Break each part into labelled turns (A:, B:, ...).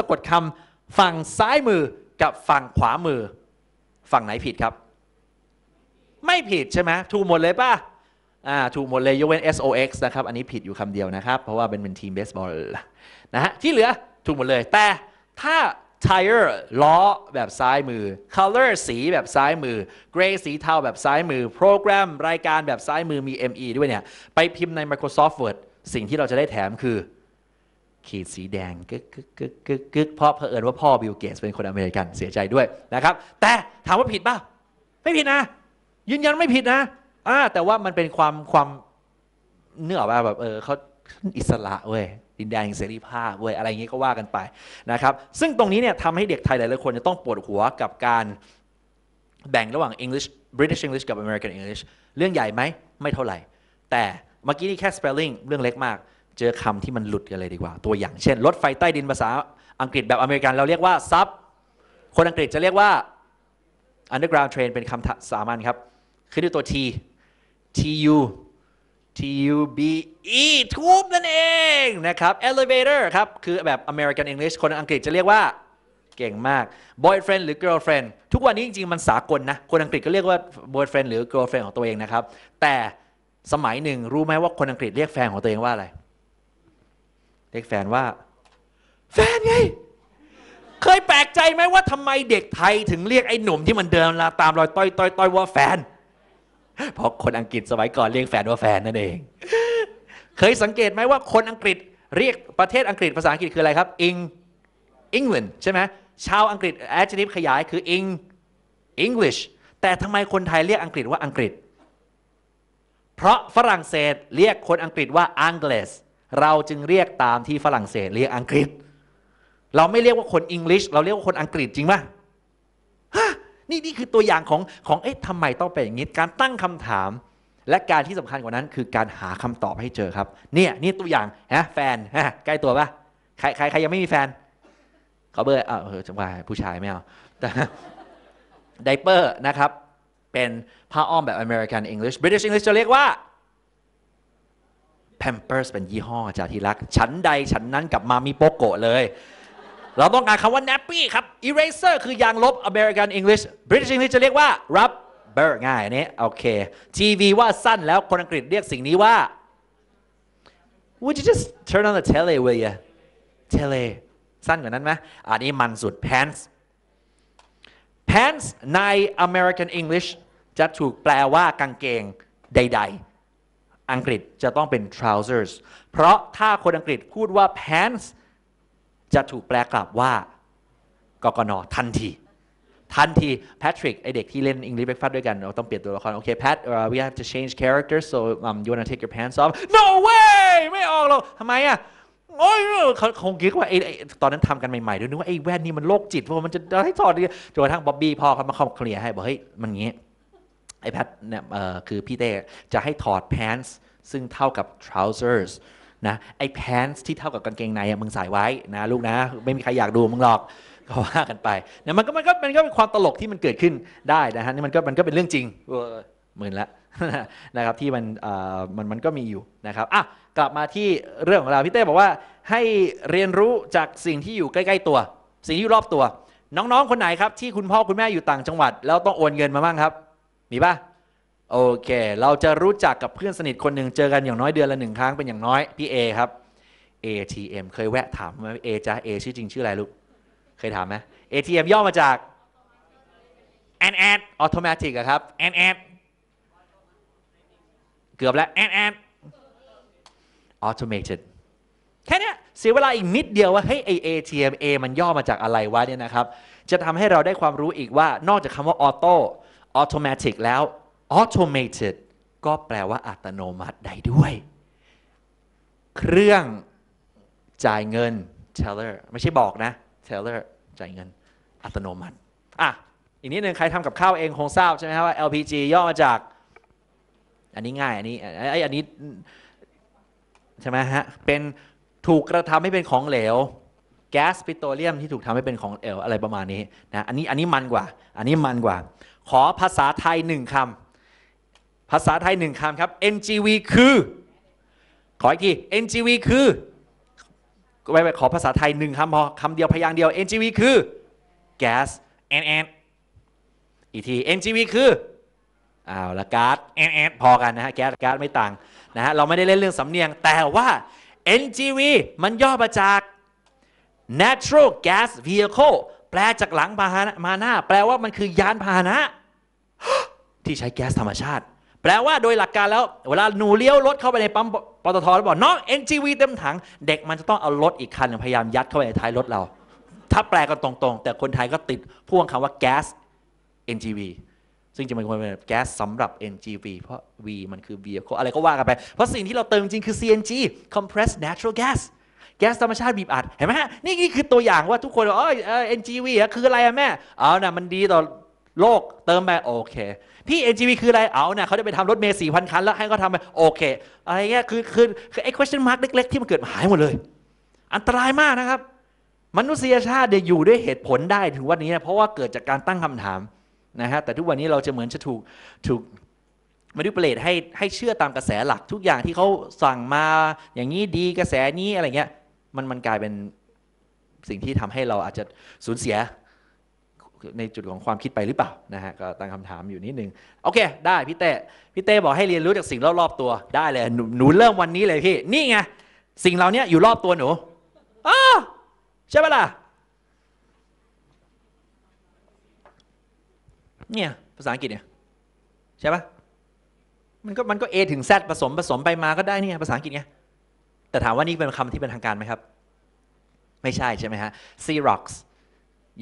A: สะกดคำฝั่งซ้ายมือกับฝั่งขวามือ ฝั่งไหนผิดครับ ไม่ผิดใช่ไหมถูกหมดเลยป่ะอ่าถูกหมดเลยยกเว้น SOX นะครับ อันนี้ผิดอยู่คำเดียวนะครับ เพราะว่าเป็นเป็นทีมเบสบอลนะฮะที่เหลือถูกหมดเลย แต่ถ้า tire ล้อแบบซ้ายมือ color สีแบบซ้ายมือ gray สีเทาแบบซ้ายมือ program รายการแบบซ้ายมือมี ME ด้วยเนี่ย ไปพิมพ์ใน Microsoft Word สิ่งที่เราจะได้แถมคือ ขีดสีแดงกึกกึกกึกกึกกึกเพราะเผอิญว่าพ่อบิลเกตเป็นคนอเมริกันเสียใจด้วยนะครับ แต่ถามว่าผิดป่ะไม่ผิดนะ ยืนยันไม่ผิดนะอ่าแต่ว่ามันเป็นความความเนื้อว่าแบบเออเขาอิสระเว้ยดินแดนแห่งเสรีภาพเว้ยอะไรอย่างงี้ก็ว่ากันไปนะครับ ซึ่งตรงนี้เนี่ยทำให้เด็กไทยหลายๆคนจะต้องปวดหัวกับการแบ่งระหว่าง English British English กับ American English เรื่องใหญ่ไหม ไม่เท่าไหร่ แต่เมื่อกี้นี่แค่ spelling เรื่องเล็กมาก เจอคำที่มันหลุดกันเลยดีกว่า ตัวอย่างเช่น รถไฟใต้ดินภาษาอังกฤษแบบอเมริกันเราเรียกว่า sub คนอังกฤษจะเรียกว่า underground train เป็นคำสามัญครับ ขึ้นด้วยตัว T T U T U B E ทูบนั่นเองนะครับ elevator ครับ คือแบบ American English คนอังกฤษจะเรียกว่าเก่งมาก boyfriend หรือ girlfriend ทุกวันนี้จริง ๆ มันสากลนะ คนอังกฤษก็เรียกว่า boyfriend หรือ girlfriend ของตัวเองนะครับ แต่สมัยหนึ่งรู้ไหมว่าคนอังกฤษเรียกแฟนของตัวเองว่าอะไร เรียกแฟนว่า แฟนไง เคยแปลกใจไหมว่าทำไมเด็กไทยถึงเรียกไอ้หนุ่มที่มันเดินตามรอยต้อยต้อยต้อยว่าแฟน เพราะคนอังกฤษสมัยก่อนเรียกแฟนว่าแฟนนั่นเอง เคยสังเกตไหมว่าคนอังกฤษเรียกประเทศอังกฤษภาษาอังกฤษคืออะไรครับ ing England ใช่ไหมชาวอังกฤษ adjective ขยายคือ ing English แต่ทำไมคนไทยเรียกอังกฤษว่าอังกฤษ เพราะฝรั่งเศสเรียกคนอังกฤษว่า English เราจึงเรียกตามที่ฝรั่งเศสเรียกอังกฤษ เราไม่เรียกว่าคนอังกฤษเราเรียกว่าคนอังกฤษจริงป่ะฮะนี่นี่คือตัวอย่างของของเอ๊ะทำไมต้องเป็นอย่างนี้การตั้งคำถาม และการที่สำคัญกว่านั้น คือการหาคำตอบให้เจอครับ เนี่ยนี่ตัวอย่างฮะแฟนฮะใกล้ตัวป่ะใครใครใครยังไม่มีแฟนเขาเบอร์อ่าเออจะว่าผู้ชายไม่เอาแต่ไดเปอร์นะครับ เป็นผ้าอ้อมแบบ American English British English จะเรียกว่า Pampers เป็นยี่ห้อจ่าที่รัก ฉันใดฉันนั้นกับมามิโปโกะเลย เราต้องการคำว่า nappy ครับ eraser คือยางลบ American English British English จะเรียกว่า rubber ง่ายอันนี้โอเค TV ว่าสั้นแล้วคนอังกฤษเรียกสิ่งนี้ว่า Would you just turn on the tele will you tele สั้นกว่านั้นไหมอันนี้มันสุด pants pants ใน American English จะถูกแปลว่ากางเกงใด ๆ อังกฤษจะต้องเป็น trousers เพราะถ้าคนอังกฤษพูดว่า pants จะถูกแปลกลับว่ากกนทันที ทันทีแพทริกไอเด็กที่เล่น English Breakfast ด้วยกัน เราต้องเปลี่ยนตัวละคร โอเค Pat uh, we have to change characters so um, you wanna take your pants off no way ไม่ออกหรอกทำไมอะโอ้ยเขาคงคิดว่าไอ้ตอนนั้นทำกันใหม่ๆด้วยนึกว่าไอ้แว่นนี่มันโรคจิตเพราะว่ามันจะให้ถอดดิจนกระทั่งบ๊อบบี้พอเขามาเข้ามาเคลียร์ให้บอกเฮ้ยมันงี้ ไอ้แพทเนี่ยคือพี่เต้จะให้ถอด pants ซึ่งเท่ากับ trousers นะไอ้ pants ที่เท่ากับกางเกงในมึงใส่ไว้นะลูกนะ ไม่มีใครอยากดูมึงหรอกก็ว่ากันไปเนี่ยมันก็มันก็มันก็เป็นความตลกที่มันเกิดขึ้นได้นะฮะนี่มันก็มันก็เป็นเรื่องจริงเหมื่นละนะครับที่มันอ่มันมันก็มีอยู่นะครับอะกลับมาที่เรื่องของเราพี่เต้บอกว่าให้เรียนรู้จากสิ่งที่อยู่ใกล้ ๆตัว สิ่งที่อยู่รอบตัว น้องๆคนไหนครับที่คุณพ่อคุณแม่อยู่ต่างจังหวัด แล้วต้องโอนเงินมาบ้างครับ มีป่ะโอเค เราจะรู้จักกับเพื่อนสนิทคนหนึ่งเจอกันอย่างน้อยเดือนละหนึ่งครั้งเป็นอย่างน้อยพี่เอครับ ATM เคยแวะถามไหมเอจ้าเอชื่อจริงชื่ออะไรลูก เคยถามไหม ATM ย่อมาจาก and and automatic ครับ and and เกือบแล้ว and and automated แค่นี้เสียเวลาอีกนิดเดียวว่าเฮ้ยไอ ATM A มันย่อมาจากอะไรวะเนี่ยนะครับ จะทำให้เราได้ความรู้อีกว่านอกจากคำว่า auto automatic แล้ว automated ก็แปลว่าอัตโนมัติได้ด้วย เครื่องจ่ายเงิน teller ไม่ใช่บอกนะ teller จ่ายเงินอัตโนมัติอะอีกนิดนึงใครทำกับข้าวเองคงทราบใช่ไหมครับว่า LPG ย่อมาจาก อันนี้ง่าย อันนี้ไออันนี้ใช่ไหมฮะ เป็นถูกกระทำให้เป็นของเหลวแก๊สปิโตรเลียมที่ถูกทำให้เป็นของเหลวอะไรประมาณนี้นะอันนี้อันนี้มันกว่า อันนี้มันกว่า ขอภาษาไทยหนึ่งคำภาษาไทยหนึ่งคำครับ NGV คือ ขออีกที NGV คือไว้ขอภาษาไทยหนึ่งคำพอคำเดียวพยางค์เดียว NGV คือ gas and and อีกที NGV คืออ้าวละก๊าซแอนแอนพอกันนะฮะแก๊สก๊าซไม่ต่างนะฮะเราไม่ได้เล่นเรื่องสำเนียง แต่ว่า NGV มันย่อมาจาก natural gas vehicle แปลจากหลังพาหนะมาหน้า แปลว่ามันคือยานพาหนะ ที่ใช้แก๊สธรรมชาติ แปลว่าโดยหลักการแล้ว เวลาหนูเลี้ยวรถเข้าไปในปั๊มปตทแล้วบอกน้อง NGV เต็มถัง เด็กมันจะต้องเอารถอีกคันหนึ่งพยายามยัดเข้าไปในท้ายรถเรา ถ้าแปลกันตรงๆ แต่คนไทยก็ติดพ่วงคำว่าแก๊ส NGV ซึ่งจะเป็นคนเป็นแก๊สสำหรับ NGV เพราะ V มันคือ vehicle อะไรก็ว่ากันไป เพราะสิ่งที่เราเติมจริงคือ CNG compressed natural gas แก๊สธรรมชาติบีบอัดเห็นไหมฮะนี่นี่คือตัวอย่างว่าทุกคนอกเอเอ่อ NGV อะคืออะไรอะแม่เอานะมันดีต่อโลกเติมไปโอเค พี่ NGV คืออะไรเอานะเขาจะไปทำรถเมล์สี่พันคันแล้วให้เขาทำไปโอเคอะไรเงี้ยคือคือคือไอ้ question mark เล็ก ๆ ที่มันเกิดหายหมดเลย อันตรายมากนะครับ มนุษยชาติเนี่ยอยู่ด้วยเหตุผลได้ถึงวันนี้นะเพราะว่าเกิดจากการตั้งคำถามนะฮะแต่ทุกวันนี้เราจะเหมือนจะถูกถูกมาดิเปเลตให้ให้เชื่อตามกระแสหลักทุกอย่างที่เขาสั่งมาอย่างนี้ดีกระแสนี้อะไรเงี้ย มันมันกลายเป็นสิ่งที่ทำให้เราอาจจะสูญเสียในจุดของความคิดไปหรือเปล่านะฮะก็ตั้งคำถามอยู่นิดนึงโอเค ได้พี่เต้พี่เต้บอกให้เรียนรู้จากสิ่งรอบๆตัวได้เลยหนูหนูเริ่มวันนี้เลยพี่นี่ไงสิ่งเหล่านี้อยู่รอบตัวหนูอ้าใช่ปะล่ะเนี่ยภาษาอังกฤษเนี่ยใช่ปะมันก็มันก็ A ถึง Z ผสมผสมไปมาก็ได้เนี่ยภาษาอังกฤษไง แต่ถามว่านี่เป็นคำที่เป็นทางการไหมครับ ไม่ใช่ใช่ไหมฮะ Xerox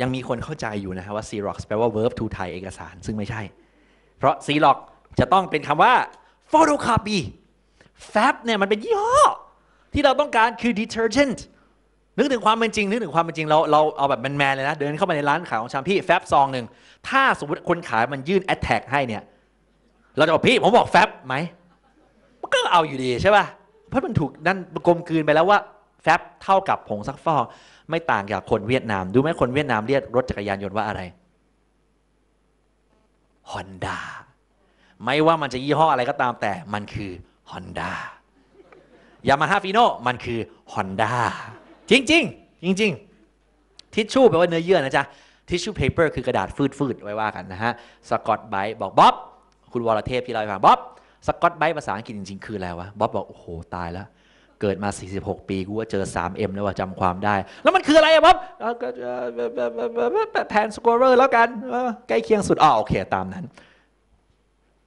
A: ยังมีคนเข้าใจอยู่นะฮะว่า Xerox แปลว่า verb to ไทยเอกสาร ซึ่งไม่ใช่ เพราะ Xerox จะต้องเป็นคำว่า photocopy Fab เนี่ยมันเป็นยี่ห้อที่เราต้องการคือ detergent นึกถึงความเป็นจริง นึกถึงความเป็นจริงเราเราเอาแบบแมนๆเลยนะ เดินเข้าไปในร้านขายของชำพี่แฟบซองหนึ่ง ถ้าสมมติคนขายมันยื่นแอ t แท็กให้เนี่ย เราจะบอกพี่ผมบอกแฟบไหมมันก็เอาอยู่ดีใช่ป่ะ เพราะมันถูกนั่นกลมกลืนไปแล้วว่าแฟบเท่ากับผงซักฟอกไม่ต่างจากคนเวียดนาม ดูไหมคนเวียดนามเรียกรถจักรยานยนต์ว่าอะไรฮอนด้าไม่ว่ามันจะยี่ห้ออะไรก็ตามแต่มันคือฮอนด้ายามาฮ่าฟีโนมันคือฮอนด้าจริงจริงจริงๆทิชชู่แปลว่าเนื้อเยื่อนะจ๊ะทิชชู่เพเปอร์คือกระดาษฟืดๆไว้ว่ากันนะฮะสกอตไบต์บอกบ๊อบคุณวรเทพที่เราไปฟังบ๊อบ สกอตไบภาษาอังกฤษจริง ๆ คืออะไรวะบ๊อบบอกโอ้โหตายแล้ว เกิดมา 46 ปีกูว่าเจอ 3M แล้วว่าจำความได้ แล้วมันคืออะไรอะบ๊อบเอ่อก็แพนสกอร์เรอร์แล้วกันใกล้เคียงสุดอ๋อโอเค ตามนั้น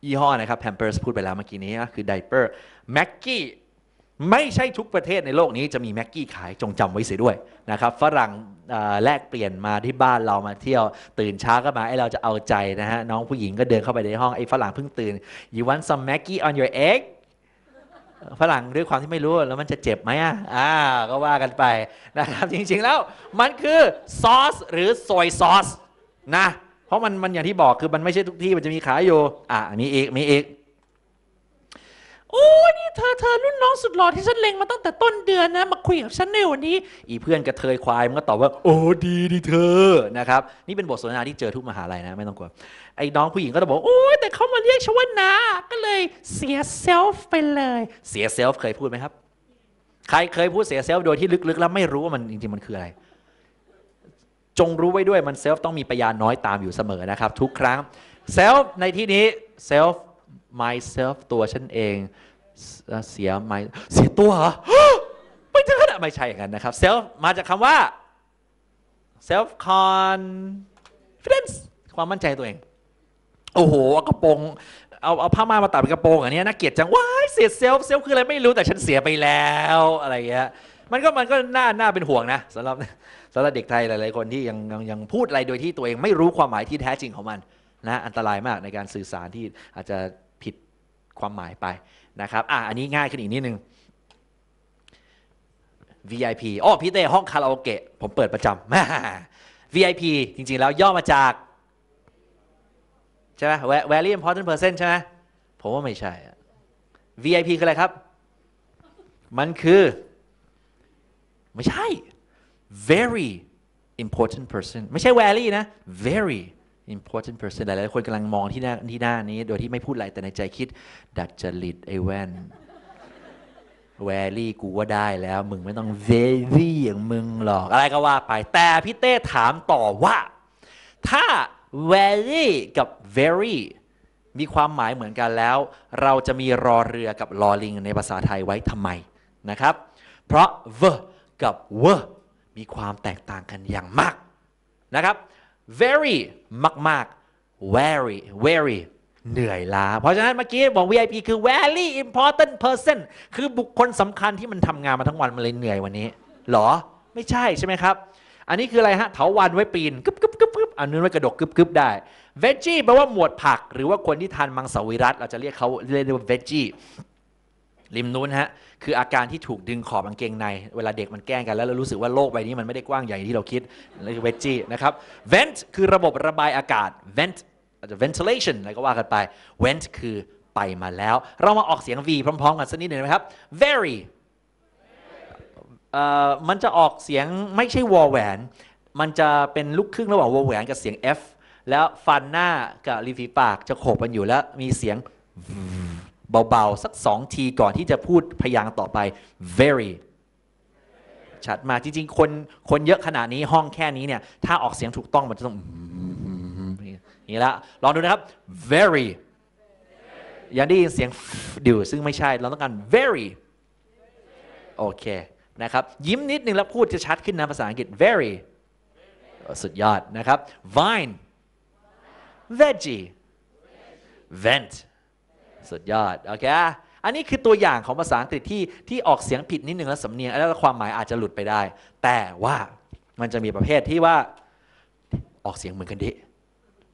A: ยี่ห้อนะครับแพมเพิร์สพูดไปแล้วเมื่อกี้นี้คือไดเปอร์แม็กกี้ ไม่ใช่ทุกประเทศในโลกนี้จะมีแม็กกี้ขายจงจำไว้เสียด้วยนะครับฝรั่งแลกเปลี่ยนมาที่บ้านเรามาเที่ยวตื่นเช้าก็มาไอเราจะเอาใจนะฮะน้องผู้หญิงก็เดินเข้าไปในห้องไอฝรั่งเพิ่งตื่น you want some Maggie on your egg ฝรั่งด้วยความที่ไม่รู้แล้วมันจะเจ็บไหมอะอ่าก็ว่ากันไปนะครับจริงๆแล้วมันคือซอสหรือซอยซอสนะเพราะมันมันอย่างที่บอกคือมันไม่ใช่ทุกที่มันจะมีขายอยู่อะมีอีกมีอีก
B: โอ้ยนี่เธอเธอรุ่นน้องสุดหล่อที่ฉันเล็งมาตั้งแต่ต้นเดือนนะ มาคุยกับฉันในวันนี้
A: อีเพื่อนกระเทยควายมันก็ตอบว่า โอ้ดีดีเธอนะครับนี่เป็นบทสนทนาที่เจอทุกมหาลัยนะไม่ต้องกลัวไอ้น้องผู้หญิงก็จะบอก
B: โอ้ยแต่เขามาเรียกฉันว่านาก็เลยเสียเซลฟ์ไปเลย
A: เสียเซลฟ์เคยพูดไหมครับ ใครเคยพูดเสียเซลฟ์โดยที่ลึกๆ แล้วไม่รู้ว่ามันจริงๆมันคืออะไรจงรู้ไว้ด้วยมันเซลฟ์ต้องมีพยานน้อยตามอยู่เสมอนะครับ ทุกครั้งเซลฟ์ในที่นี้เซลฟ์ myself ตัวฉันเอง เสีย my เสียตัวเหรอไม่ถึงขนาดไม่ใช่อย่างนั้นนะครับเซลฟ์มาจากคำว่า self confidence ความมั่นใจตัวเอง โอ้โหเอากระโปรงเอาเอาผ้าม่านมาตัดเป็นกระโปรงอันนี้น่าเกลียดจังว้ายเสียเซลฟ์เซลฟ์คืออะไรไม่รู้แต่ฉันเสียไปแล้วอะไรเงี้ยมันก็มันก็น่าน่าเป็นห่วงนะสำหรับสำหรับเด็กไทยหลาย ๆ คนที่ยังยังยังพูดอะไรโดยที่ตัวเองไม่รู้ความหมายที่แท้จริงของมันนะอันตรายมากในการสื่อสารที่อาจจะ ความหมายไปนะครับอะอันนี้ง่ายขึ้นอีกนิดนึง VIP อ๋อพี่เต้ห้องคาราโอเกะผมเปิดประจำา VIP จริงๆ แล้วย่อมาจาก ใช่ไหม Very important person ใช่ไหมผมว่าไม่ใช่อะ VIP คืออะไรครับ มันคือ ไม่ใช่ very important person ไม่ใช่ very นะ very important person หลายๆคนกำลังมองที่หน้าที่หน้านี้ โดยที่ไม่พูดอะไรแต่ในใจคิด ดัดจริตไอ้แว่น very กูว่าได้แล้ว มึงไม่ต้อง very อย่างมึงหรอก อะไรก็ว่าไป แต่พี่เต้ถามต่อว่า ถ้า very กับ very มีความหมายเหมือนกันแล้ว เราจะมีรอเรือกับลอลิง ในภาษาไทยไว้ทำไมนะครับ เพราะ v กับ w มีความแตกต่างกันอย่างมากนะครับ very มากๆ very very เหนื่อยล้า เพราะฉะนั้นเมื่อกี้บอก VIP คือ very important person คือบุคคลสำคัญที่มันทำงานมาทั้งวันมันเลยเหนื่อยวันนี้หรอ ไม่ใช่ใช่ไหมครับ อันนี้คืออะไรฮะเถาวันไว้ปีนกึบกึบกึบกึบอันนู้นไว้กระดกกึบกึบได้ veggie แปลว่าหมวดผัก หรือว่าคนที่ทานมังสวิรัตเราจะเรียกเขาเรียกว่า veggie ริมนู้นฮะคืออาการที่ถูกดึงขอบกางเกงใน เวลาเด็กมันแกล้งกันแล้วเรารู้สึกว่าโลกใบนี้มันไม่ได้กว้างใหญ่ที่เราคิดนั่นคือ veggie นะครับ vent คือระบบระบายอากาศ vent อาจจะ ventilation อะไรก็ว่ากันไป went คือไปมาแล้ว เรามาออกเสียง v พร้อมๆกันสักนิดหนึ่งนะครับ very เอ่มันจะออกเสียงไม่ใช่วอแหวน มันจะเป็นลูกครึ่งระหว่างวอแหวนกับเสียง F แล้วฟันหน้ากับริมฝีปากจะโขบกันอยู่แล้วมีเสียง เบาๆ สักสองทีก่อนที่จะพูดพยางต่อไป very ชัดมากจริงๆ คนคนเยอะขนาดนี้ห้องแค่นี้เนี่ย ถ้าออกเสียงถูกต้องมันจะต้องอย่างนี้ละลองดูนะครับ very ยังได้ยินเสียงดิวซึ่งไม่ใช่ เราต้องการ very โอเคนะครับ ยิ้มนิดนึงแล้วพูดจะชัดขึ้นนะภาษาอังกฤษ very สุดยอดนะครับ vine veggie vent สุดยอด โอเค อันนี้คือตัวอย่างของภาษาอังกฤษที่ที่ออกเสียงผิดนิดนึงแล้วสำเนียงแล้วความหมายอาจจะหลุดไปได้ แต่ว่ามันจะมีประเภทที่ว่าออกเสียงเหมือนกันดิ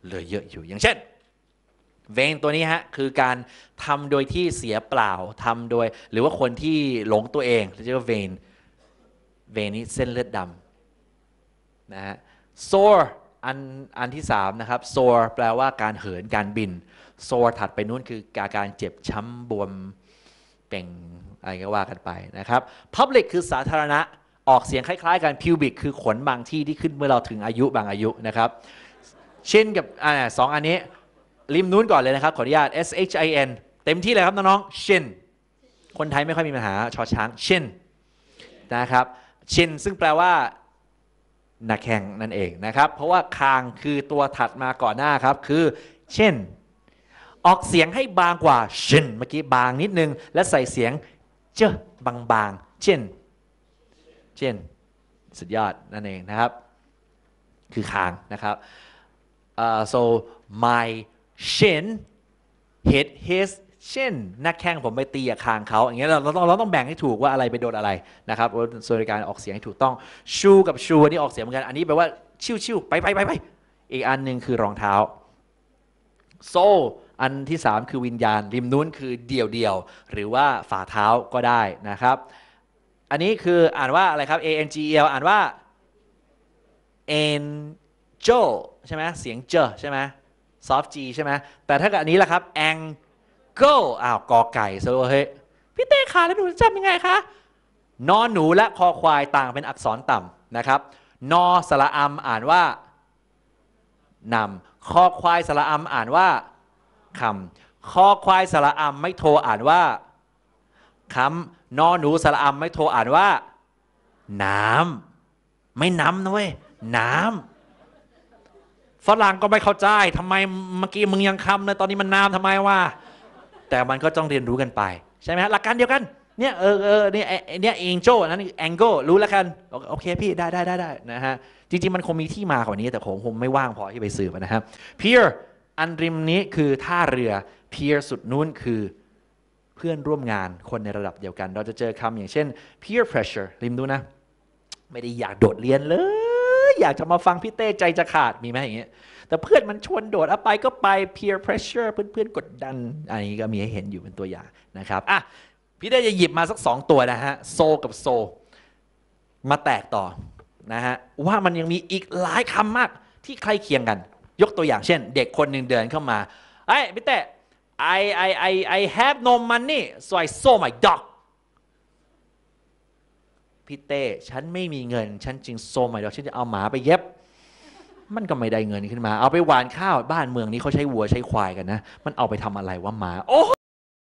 A: เลยเยอะอยู่อย่างเช่นเวนตัวนี้ฮะคือการทำโดยที่เสียเปล่าทำโดย หรือว่าคนที่หลงตัวเองเรียกว่าเวนเวนนี้เส้นเลือดดำนะฮะ soar อันอันที่สามนะครับ soar แปลว่าการเหินการบิน soar ถัดไปนู้นคืออาการเจ็บช้ำบวมเป่งอะไรก็ว่ากันไปนะครับ public คือสาธารณะออกเสียงคล้ายๆกัน pubic คือขนบางที่ที่ขึ้นเมื่อเราถึงอายุบางอายุนะครับเชินกับอ่าสองอันนี้ริมนู้นก่อนเลยนะครับ ขออนุญาต S H I N เต็มที่เลยครับน้องๆเชินคนไทยไม่ค่อยมีปัญหาชอช้างเชินนะครับเชินซึ่งแปลว่าหนักแข่งนั่นเองนะครับ เพราะว่าคางคือตัวถัดมาก่อนหน้าครับ คือ เช่น ออกเสียงให้บางกว่าชินเมื่อกี้บางนิดนึง และใส่เสียงเจบางๆ เช่น เช่น สุดยอดนั่นเองนะครับ คือคางนะครับ uh, so my shin hit his shin หน้าแข้งผมไปตีกับคางเขาอย่างเงี้ยเราเราต้องเราต้องแบ่งให้ถูกว่าอะไรไปโดนอะไรนะครับส่วนการออกเสียงให้ถูกต้อง shoe กับ shoe อันนี้ออกเสียงเหมือนกัน อันนี้แปลว่าชิวๆไปไปไปไปอีกอันหนึ่งคือรองเท้า soul อันที่ 3 คือวิญญาณ ริมนู้นคือเดี่ยวเดี่ยว หรือว่าฝ่าเท้าก็ได้นะครับ อันนี้คืออ่านว่าอะไรครับ A N G E L อ่านว่า angel ใช่ไหมเสียงเจอใช่ไหม soft G ใช่ไหมแต่ถ้ากิดอันนี้ล่ะครับ angle อ้าวกอไก่ซะด้วยเฮ้ย
B: พี่เต้ขาแล้วหนูจำยังไงคะ
A: นอนหนูและคอควายต่างเป็นอักษรต่ำนะครับ นอสระอัมอ่านว่า นำคอควายสระอัมอ่านว่าคำคอควายสระอัมไม่โทรอ่านว่าคำนอหนูสระอัมไม่โทรอ่านว่า น้ำไม่น้ำนะเว้ยน้ำฝรั่งก็ไม่เข้าใจทำไมเมื่อกี้มึงยังคำเลยตอนนี้มันน้ำทำไมวะแต่มันก็ต้องเรียนรู้กันไป ใช่ไหมฮะหลักการเดียวกัน เนี่ยเออเออเนี่ยไอ้ไอ้เนี่ยเองโจ้นั้นแองโกรู้แล้วกันโอเคพี่ได้ได้ได้ได้นะฮะจริง ๆ มันคงมีที่มากว่านี้แต่ผมคงไม่ว่างพอที่ไปสืบนะฮะ pier อันริมนี้คือท่าเรือ pier สุดนู้นคือเพื่อนร่วมงานคนในระดับเดียวกัน เราจะเจอคำอย่างเช่น peer pressure ริมดูนะ ไม่ได้อยากโดดเรียนเลย อยากจะมาฟังพี่เต้ใจจะขาดมีไหมอย่างเงี้ยแต่เพื่อนมันชวนโดดเอาไปก็ไป peer pressure เพื่อนๆกดดัน อันนี้ก็มีให้เห็นอยู่เป็นตัวอย่างนะครับอะ พี่เต้จะหยิบมาสักสองตัวนะฮะโซกับโซ มาแตกต่อนะฮะว่ามันยังมีอีกหลายคำมากที่ใครเคียงกัน ยกตัวอย่างเช่น เด็กคนหนึ่งเดินเข้ามาไอ้พี่เต้ I I I I have no money so I sold my dog พี่เต้ ฉันไม่มีเงิน ฉันจึงโซมหมาดอกฉันจะเอาหมาไปเย็บ มันก็ไม่ได้เงินขึ้นมา เอาไปหวานข้าว บ้านเมืองนี้เขาใช้วัวใช้ควายกันนะ มันเอาไปทำอะไรวะหมา โอ้